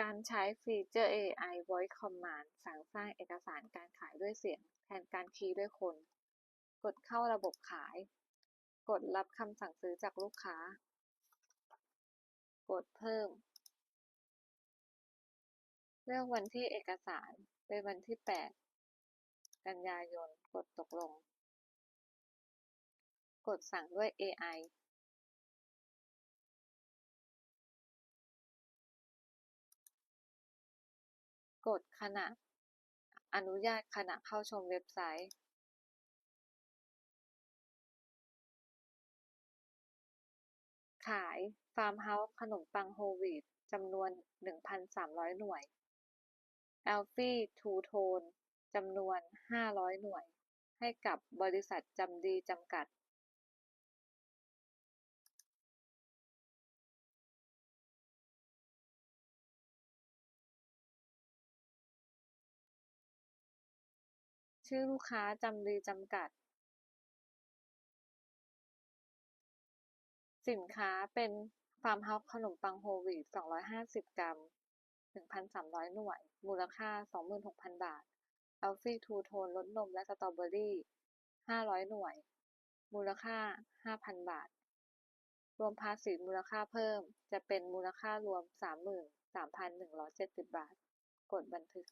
การใช้ฟีเจอร์ AI Voice Command สั่งสร้างเอกสารการขายด้วยเสียง แทนการคีย์ด้วยคน กดเข้าระบบขาย กดรับคำสั่งซื้อจากลูกค้า กดเพิ่ม เลือกวันที่เอกสาร เป็นวันที่ 8 กันยายน กดตกลง กดสั่งด้วย AI กดขณะ อนุญาตขณะเข้าชมเว็บไซต์ขายฟาร์มเฮาส์ขนมปังโฮลวีตจำนวน 1,300 หน่วยแอลฟี่ทูโทนจำนวน 500 หน่วย ให้กับบริษัทจำดีจำกัด ชื่อลูกค้า จำดีจำกัด สินค้าเป็นฟาร์มเฮาส์ขนมปังโฮลวีต250 กรัม 1,300 หน่วย มูลค่า 26,000 บาทแอลฟี่ทูโทนรสนมและสตรอเบอรี่ 500 หน่วย มูลค่า 5,000 บาท รวมภาษีมูลค่าเพิ่ม จะเป็นมูลค่ารวม 33,170 บาท กดบันทึก